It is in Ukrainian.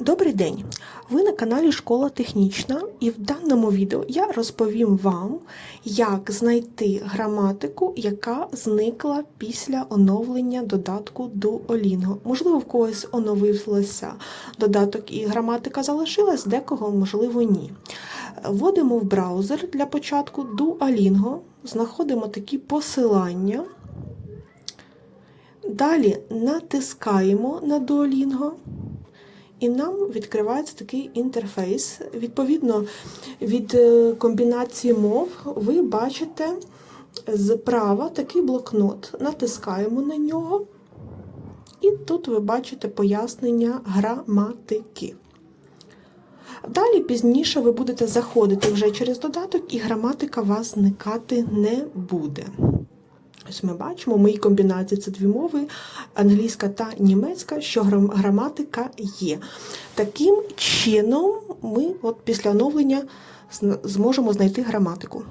Добрий день! Ви на каналі Школа Технічна, і в даному відео я розповім вам, як знайти граматику, яка зникла після оновлення додатку Duolingo. Можливо, в когось оновився додаток і граматика залишилась, декого, можливо, ні. Вводимо в браузер для початку Duolingo, знаходимо такі посилання. Далі натискаємо на Duolingo. І нам відкривається такий інтерфейс. Відповідно від е, комбінації мов ви бачите зправа такий блокнот. Натискаємо на нього, і тут ви бачите пояснення граматики. Далі пізніше ви будете заходити вже через додаток, і граматика вас зникати не буде. Ось ми бачимо, в моїй комбінації це дві мови, англійська та німецька, що грам- граматика є. Таким чином ми от після оновлення зможемо знайти граматику.